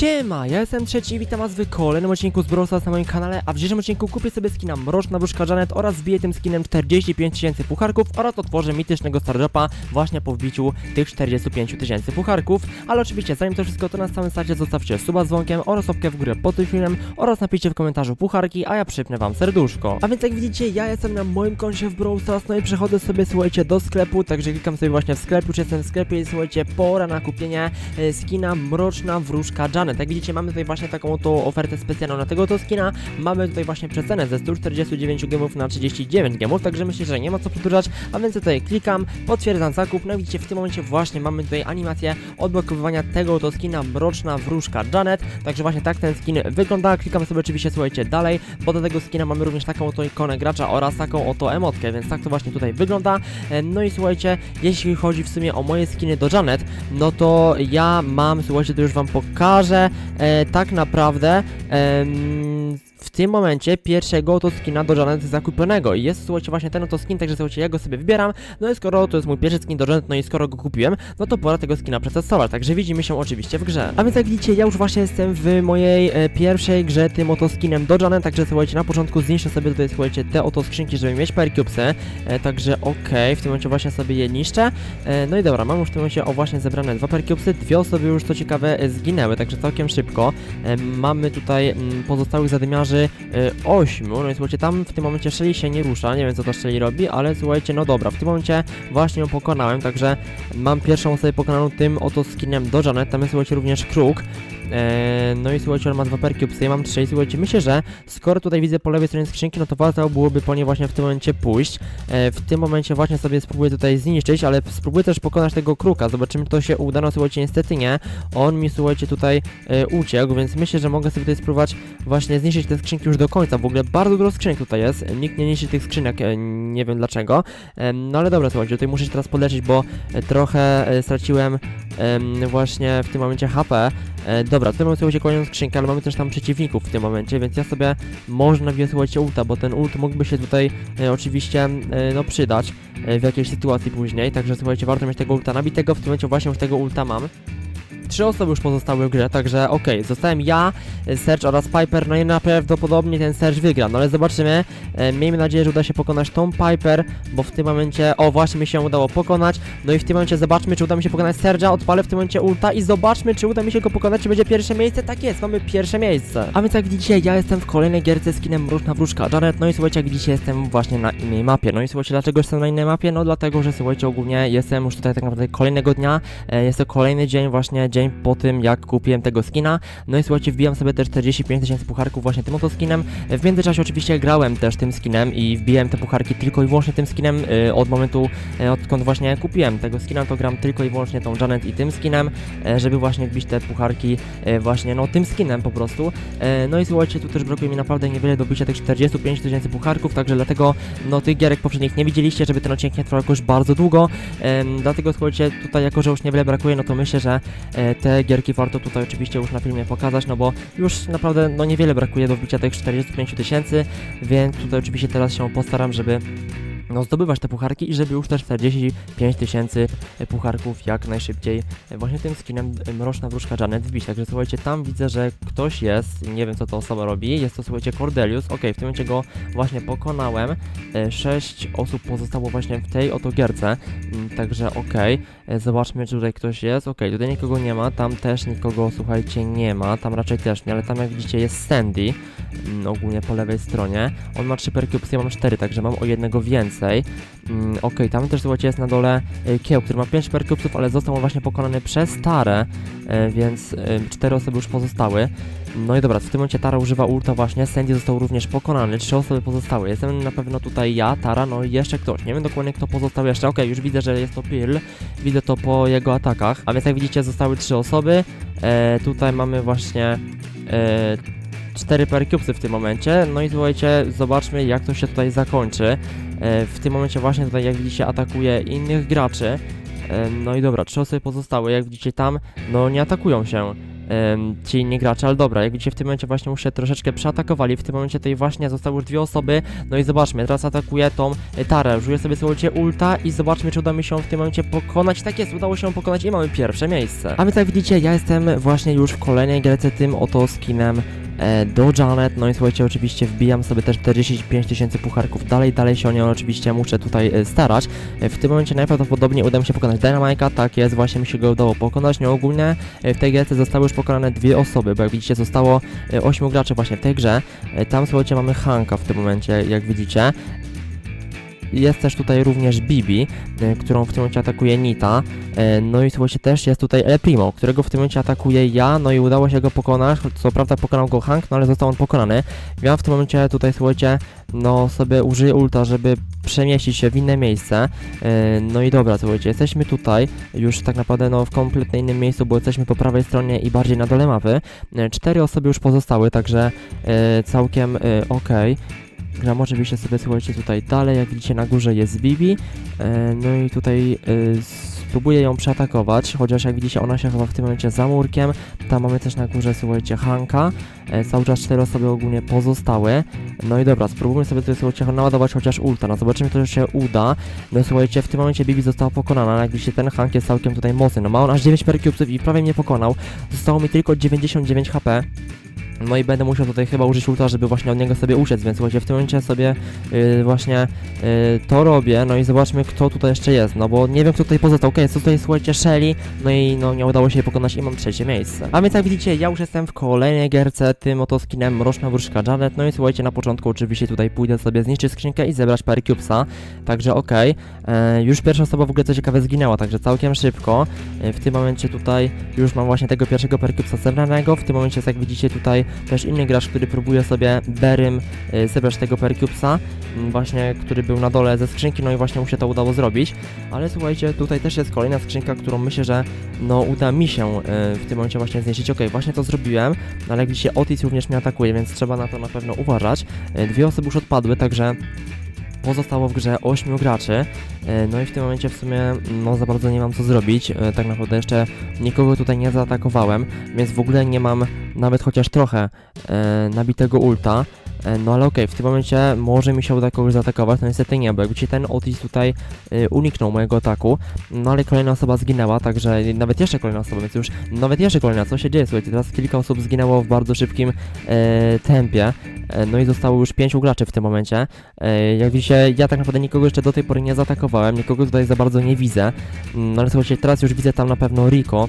Siema, ja jestem trzeci i witam was w kolejnym odcinku z Stars na moim kanale, a w dzisiejszym odcinku kupię sobie skina Mroczna Wróżka Janet oraz zbiję tym skinem 45 tysięcy pucharków oraz otworzę mitycznego Stardropa właśnie po wbiciu tych 45 tysięcy pucharków, ale oczywiście zanim to wszystko to na samym starcie zostawcie suba z dzwonkiem oraz łapkę w górę pod tym filmem oraz napiszcie w komentarzu pucharki, a ja przypnę wam serduszko. A więc jak widzicie, ja jestem na moim koncie w Stars, no i przechodzę sobie, słuchajcie, do sklepu, także klikam sobie właśnie w sklepie, już jestem w sklepie i słuchajcie, pora na kupienie e, skina Mroczna Wróżka Janet. Jak widzicie, mamy tutaj właśnie taką oto ofertę specjalną na tego to skina. Mamy tutaj właśnie przecenę ze 149 gemów na 39 gemów, także myślę, że nie ma co przedłużać, a więc tutaj klikam, potwierdzam zakup. No i widzicie, w tym momencie właśnie mamy tutaj animację odblokowywania tego oto skina Mroczna Wróżka Janet. Także właśnie tak ten skin wygląda. Klikamy sobie oczywiście, słuchajcie, dalej, do tego skina mamy również taką oto ikonę gracza oraz taką oto emotkę, więc tak to właśnie tutaj wygląda. E, No i słuchajcie, jeśli chodzi w sumie o moje skiny do Janet, no to ja mam, słuchajcie, to już wam pokażę, e, tak naprawdę w tym momencie pierwszego oto skina do Janet zakupionego. I jest, słuchajcie, właśnie ten oto skin, także słuchajcie, ja go sobie wybieram, no i skoro to jest mój pierwszy skin do Janet, no i skoro go kupiłem, no to pora tego skina przetestować, także widzimy się oczywiście w grze. A więc jak widzicie, ja już właśnie jestem w mojej e, pierwszej grze tym oto skinem do Janet, także słuchajcie, na początku zniszczę sobie tutaj, słuchajcie, te oto skrzynki, żeby mieć percubesy, e, także okej, w tym momencie właśnie sobie je niszczę, e, no i dobra, mam już w tym momencie o właśnie zebrane dwa percubesy, dwie osoby już co ciekawe e, zginęły, także całkiem szybko. E, Mamy tutaj mm, pozostałych zadymiarzy e, ośmiu, no i słuchajcie, tam w tym momencie Shelly się nie rusza, nie wiem co ta Shelly robi, ale słuchajcie, no dobra, w tym momencie właśnie ją pokonałem, także mam pierwszą osobę pokonaną tym oto skinem do Janet, tam jest słuchajcie również Kruk, Eee, no i słuchajcie, on ma dwa percubesy, ja mam trzy słuchajcie, myślę, że skoro tutaj widzę po lewej stronie skrzynki, no to warto byłoby po nie właśnie w tym momencie pójść. Eee, w tym momencie właśnie sobie spróbuję tutaj zniszczyć, ale spróbuję też pokonać tego kruka, zobaczymy, czy to się uda, no słuchajcie, niestety nie. On mi, słuchajcie, tutaj e, uciekł, więc myślę, że mogę sobie tutaj spróbować właśnie zniszczyć te skrzynki już do końca. W ogóle bardzo dużo skrzynek tutaj jest, nikt nie niszczy tych skrzynek, e, nie wiem dlaczego. Em, no ale dobra, słuchajcie, tutaj muszę się teraz podleczyć, bo e, trochę e, straciłem em, właśnie w tym momencie HP. E, dobra, tutaj mamy słuchajcie kolejną skrzynkę, ale mamy też tam przeciwników w tym momencie, więc ja sobie nabiję słuchajcie ulta, bo ten ult mógłby się tutaj e, oczywiście e, no przydać e, w jakiejś sytuacji później, także słuchajcie, warto mieć tego ulta nabitego, w tym momencie właśnie już tego ulta mam. Trzy osoby już pozostały w grze, także okej, zostałem ja, Serge oraz Piper, no i najprawdopodobniej ten Serge wygra, no ale zobaczymy, e, miejmy nadzieję, że uda się pokonać tą Piper, bo w tym momencie, o właśnie mi się udało pokonać, no i w tym momencie zobaczmy, czy uda mi się pokonać Serge'a, odpalę w tym momencie ulta i zobaczmy, czy uda mi się go pokonać, czy będzie pierwsze miejsce, tak jest, mamy pierwsze miejsce. A więc jak widzicie, ja jestem w kolejnej gierce z kinem Mroczna Wróżka Janet, no i słuchajcie, jak widzicie, jestem właśnie na innej mapie, no i słuchajcie, dlaczego jestem na innej mapie? No dlatego, że słuchajcie, ogólnie jestem już tutaj tak naprawdę kolejnego dnia, e, jest to kolejny dzień, właśnie dzień po tym, jak kupiłem tego skina, no i słuchajcie, wbijam sobie te 45 tysięcy pucharków właśnie tym oto skinem, w międzyczasie oczywiście grałem też tym skinem i wbiłem te pucharki tylko i wyłącznie tym skinem e, od momentu, e, odkąd właśnie kupiłem tego skina, to gram tylko i wyłącznie tą Janet i tym skinem, e, żeby właśnie wbić te pucharki właśnie, no tym skinem po prostu. No i słuchajcie, tu też brakuje mi naprawdę niewiele do bicia tych 45 tysięcy pucharków, także dlatego no tych gierek poprzednich nie widzieliście, żeby ten odcinek nie trwał jakoś bardzo długo, dlatego słuchajcie, tutaj jako, że już niewiele brakuje, no to myślę, że te gierki warto tutaj oczywiście już na filmie pokazać, no bo już naprawdę no niewiele brakuje do wbicia tych 45 tysięcy, więc tutaj oczywiście teraz się postaram, żeby no, zdobywać te pucharki i żeby już też 45 tysięcy e, pucharków jak najszybciej e, właśnie tym skinem e, Mroczna Wróżka Janet wbić. Także słuchajcie, tam widzę, że ktoś jest, nie wiem co to osoba robi, jest to słuchajcie Cordelius, ok, w tym momencie go właśnie pokonałem, e, 6 osób pozostało właśnie w tej oto gierce, Mm, także ok, zobaczmy czy tutaj ktoś jest, ok, tutaj nikogo nie ma, tam też nikogo słuchajcie nie ma, tam raczej też nie, ale tam jak widzicie jest Sandy, mm, ogólnie po lewej stronie, on ma 3 percubesy, ja mam 4, także mam o jednego więcej, Mm, Okej, tam też słuchajcie jest na dole y, Kieł, który ma 5 percubesów, ale został on właśnie pokonany przez Tarę, y, więc 4 osoby już pozostały. No i dobra, w tym momencie Tara używa ulta właśnie, Sandy został również pokonany, 3 osoby pozostały. Jestem na pewno tutaj ja, Tara, no i jeszcze ktoś. Nie wiem dokładnie kto pozostał jeszcze. Okej, już widzę, że jest to Pearl, widzę to po jego atakach. A więc jak widzicie zostały 3 osoby. E, tutaj mamy właśnie... E, 4 percubesy w tym momencie, no i słuchajcie, zobaczmy jak to się tutaj zakończy. E, w tym momencie właśnie tutaj jak widzicie atakuje innych graczy. E, no i dobra, trzy osoby pozostałe, jak widzicie tam, no nie atakują się. em, ci inni gracze, ale dobra, jak widzicie w tym momencie właśnie już się troszeczkę przeatakowali, w tym momencie tutaj właśnie zostały już dwie osoby, no i zobaczmy, teraz atakuje tą e, Tarę, użyję sobie słuchajcie ulta i zobaczmy, czy uda mi się w tym momencie pokonać, tak jest, udało się pokonać i mamy pierwsze miejsce. A więc jak widzicie, ja jestem właśnie już w kolejnej grece tym oto skinem e, do Janet, no i słuchajcie, oczywiście wbijam sobie też 45 tysięcy pucharków, dalej, dalej się o nią oczywiście muszę tutaj e, starać. E, w tym momencie najprawdopodobniej uda mi się pokonać Dynamite'a, tak jest, właśnie mi się go udało pokonać, no ogólnie e, w tej grze zostały już pokonane dwie osoby, bo jak widzicie zostało 8 graczy właśnie w tej grze, E, tam słuchajcie mamy Hanka w tym momencie, jak widzicie. Jest też tutaj również Bibi, e, którą w tym momencie atakuje Nita. E, No i słuchajcie, też jest tutaj El Primo, którego w tym momencie atakuje ja, no i udało się go pokonać. Co prawda pokonał go Hank, no ale został on pokonany. Ja w tym momencie tutaj, słuchajcie, no sobie użyję ulta, żeby przemieścić się w inne miejsce. E, No i dobra, słuchajcie, jesteśmy tutaj, już tak naprawdę no w kompletnie innym miejscu, bo jesteśmy po prawej stronie i bardziej na dole mapy. Cztery osoby już pozostały, także całkiem e, okej. Gram oczywiście sobie, słuchajcie, tutaj dalej, jak widzicie na górze jest Bibi, e, no i tutaj e, spróbuję ją przeatakować, chociaż jak widzicie ona się chowa w tym momencie za murkiem, tam mamy też na górze, słuchajcie, Hanka, e, cały czas cztery osoby ogólnie pozostały, no i dobra, spróbujmy sobie tutaj, słuchajcie, naładować chociaż ulta, no zobaczymy, to się uda, no słuchajcie, w tym momencie Bibi została pokonana, jak widzicie, ten Hank jest całkiem tutaj mocny, no ma on aż 9 percubesów i prawie mnie pokonał, zostało mi tylko 99 HP, no i będę musiał tutaj chyba użyć ulta, żeby właśnie od niego sobie uciec, więc słuchajcie, w tym momencie sobie yy, właśnie yy, to robię, no i zobaczmy kto tutaj jeszcze jest, no bo nie wiem kto tutaj pozostał, okej, jest tutaj słuchajcie Shelly, no i no nie udało się jej pokonać i mam trzecie miejsce. A więc jak widzicie, ja już jestem w kolejnej gierce, tym oto skinem Mroczna Wróżka Janet, no i słuchajcie, na początku oczywiście tutaj pójdę sobie zniszczyć skrzynkę i zebrać parę cubesa, także okej, e, już pierwsza osoba w ogóle co ciekawe zginęła, także całkiem szybko, E, w tym momencie tutaj już mam właśnie tego pierwszego percupsa zebranego, w tym momencie jak widzicie tutaj też inny gracz, który próbuje sobie Berym y, zebrać tego percupsa, m, właśnie, który był na dole ze skrzynki, no i właśnie mu się to udało zrobić, ale słuchajcie, tutaj też jest kolejna skrzynka, którą myślę, że no uda mi się y, w tym momencie właśnie zniszczyć, okej, właśnie to zrobiłem, no, ale jak widzicie Otis również mnie atakuje, więc trzeba na to na pewno uważać, Y, dwie osoby już odpadły, także Pozostało w grze 8 graczy, e, no i w tym momencie w sumie no za bardzo nie mam co zrobić, e, tak naprawdę jeszcze nikogo tutaj nie zaatakowałem, więc w ogóle nie mam nawet chociaż trochę e, nabitego ulta, no ale okej, w tym momencie może mi się uda kogoś zaatakować, no niestety nie, bo jak widzicie ten Otis tutaj e, uniknął mojego ataku, no ale kolejna osoba zginęła, także nawet jeszcze kolejna osoba, więc już nawet jeszcze kolejna, co się dzieje, słuchajcie, teraz kilka osób zginęło w bardzo szybkim e, tempie, e, no i zostało już pięciu graczy w tym momencie, e, jak widzicie, ja tak naprawdę nikogo jeszcze do tej pory nie zaatakowałem, nikogo tutaj za bardzo nie widzę, Mm, no ale słuchajcie, teraz już widzę tam na pewno Rico,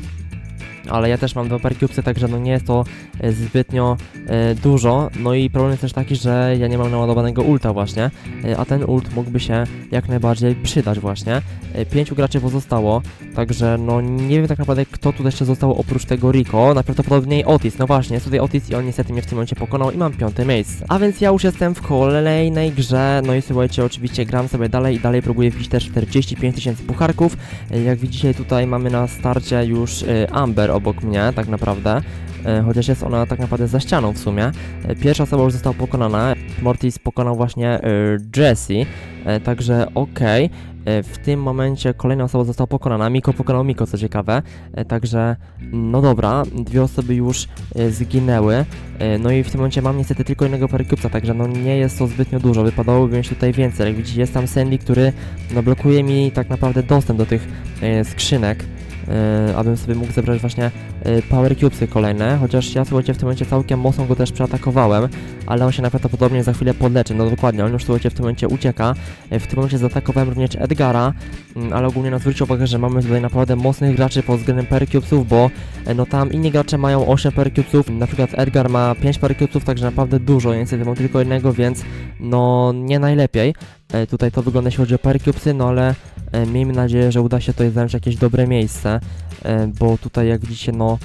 ale ja też mam dwa percupsy, także no nie jest to e, zbytnio e, dużo. No i problem jest też taki, że ja nie mam naładowanego ulta właśnie, e, a ten ult mógłby się jak najbardziej przydać właśnie. Pięciu graczy pozostało, także no nie wiem tak naprawdę kto tu jeszcze został oprócz tego Rico, najprawdopodobniej Otis, no właśnie, jest tutaj Otis i on niestety mnie w tym momencie pokonał i mam piąte miejsce. A więc ja już jestem w kolejnej grze, no i słuchajcie, oczywiście gram sobie dalej i dalej próbuję wbić też 45 tysięcy pucharków. Jak widzicie tutaj mamy na starcie już Amber obok mnie, tak naprawdę. E, Chociaż jest ona tak naprawdę za ścianą w sumie. E, Pierwsza osoba już została pokonana. Mortis pokonał właśnie e, Jessie, e, także okej. E, W tym momencie kolejna osoba została pokonana. Miko pokonał Miko, co ciekawe. Także, no dobra, dwie osoby już zginęły. No i w tym momencie mam niestety tylko jednego percupsa, także no nie jest to zbytnio dużo. Wypadałoby mieć tutaj więcej. Jak widzicie, jest tam Sandy, który no blokuje mi tak naprawdę dostęp do tych skrzynek. E, abym sobie mógł zebrać właśnie e, Power Cubesy kolejne, chociaż ja słuchajcie w tym momencie całkiem mocno go też przeatakowałem, ale on się najprawdopodobniej za chwilę podleczy, no dokładnie, on już słuchajcie w tym momencie ucieka, E, w tym momencie zaatakowałem również Edgara, mm, ale ogólnie no zwróćcie uwagę, że mamy tutaj naprawdę mocnych graczy pod względem percubesów, bo e, no tam inni gracze mają 8 percubesów, na przykład Edgar ma 5 percubesów, także naprawdę dużo, ja niestety mam tylko jednego, więc no nie najlepiej. Tutaj to wygląda jeśli chodzi o percubesy, no ale miejmy nadzieję, że uda się tutaj zająć jakieś dobre miejsce, e, bo tutaj jak widzicie, no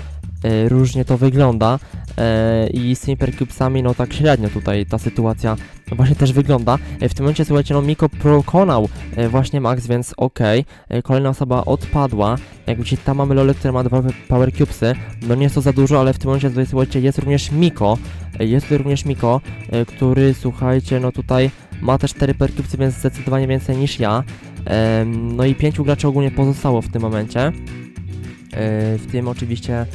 e, różnie to wygląda e, i z tymi percubesami, no tak średnio tutaj ta sytuacja właśnie też wygląda. E, W tym momencie, słuchajcie, no Miko pokonał e, właśnie Max, więc okej. E, Kolejna osoba odpadła. Jak widzicie, tam mamy Lole, który ma dwa power cubesy. No nie jest to za dużo, ale w tym momencie tutaj, słuchajcie, jest również Miko. E, Jest tutaj również Miko, e, który, słuchajcie, no tutaj ma też 4 percubesy, więc zdecydowanie więcej niż ja. No i pięciu graczy ogólnie pozostało w tym momencie. E, W tym oczywiście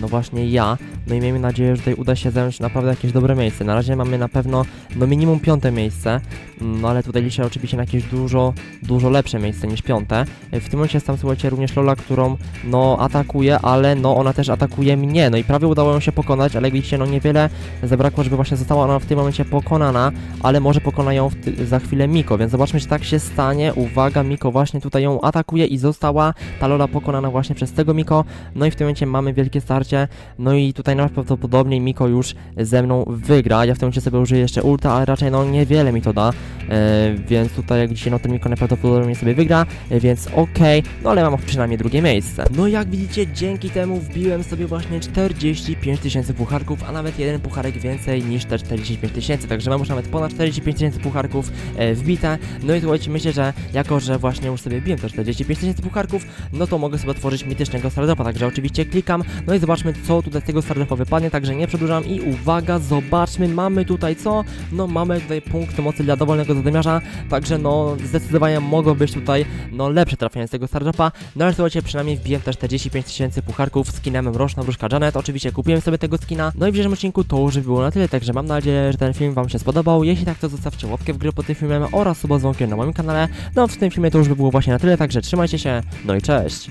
no właśnie ja. No i miejmy nadzieję, że tutaj uda się zająć naprawdę jakieś dobre miejsce. Na razie mamy na pewno, no minimum piąte miejsce, mm, no ale tutaj liczę oczywiście na jakieś dużo, dużo lepsze miejsce niż piąte. E, W tym momencie jest tam, słuchajcie, również Lola, którą, no, atakuje, ale no, ona też atakuje mnie, no i prawie udało ją się pokonać, ale jak widzicie, no niewiele zabrakło, żeby właśnie została ona w tym momencie pokonana, ale może pokona ją za chwilę Miko, więc zobaczmy, czy tak się stanie. Uwaga, Miko właśnie tutaj ją atakuje i została ta Lola pokonana właśnie przez tego Miko, no i w tym momencie mamy wielkie starcie, no i tutaj najprawdopodobniej Miko już ze mną wygra. Ja w tym momencie sobie użyję jeszcze ulta, ale raczej no niewiele mi to da, e, więc tutaj jak widzicie, no ten Miko najprawdopodobniej sobie wygra, e, więc okej, no ale mam przynajmniej drugie miejsce. No jak widzicie, dzięki temu wbiłem sobie właśnie 45 tysięcy pucharków, a nawet jeden pucharek więcej niż te 45 tysięcy, także mam już nawet ponad 45 tysięcy pucharków e, wbite. No i słuchajcie, myślę, że jako, że właśnie już sobie wbiłem te 45 tysięcy pucharków, no to mogę sobie otworzyć mitycznego startupa, także oczywiście klikam, no i zobaczmy, co tutaj z tego startupa wypadnie, także nie przedłużam i uwaga, zobaczmy, mamy tutaj co? No mamy tutaj punkt mocy dla dowolnego zadymiarza, także no zdecydowanie mogą być tutaj no lepsze trafienia z tego startupa, no ale słuchajcie, przynajmniej wbiłem też 45 tysięcy pucharków z skinem Mroczna Wróżka Janet, oczywiście kupiłem sobie tego skina, no i w dzisiejszym odcinku to już by było na tyle, także mam nadzieję, że ten film wam się spodobał, jeśli tak to zostawcie łapkę w górę pod tym filmem oraz suba dzwonkiem na moim kanale, no w tym filmie to już by było właśnie na tyle, także trzymajcie się, no i cześć!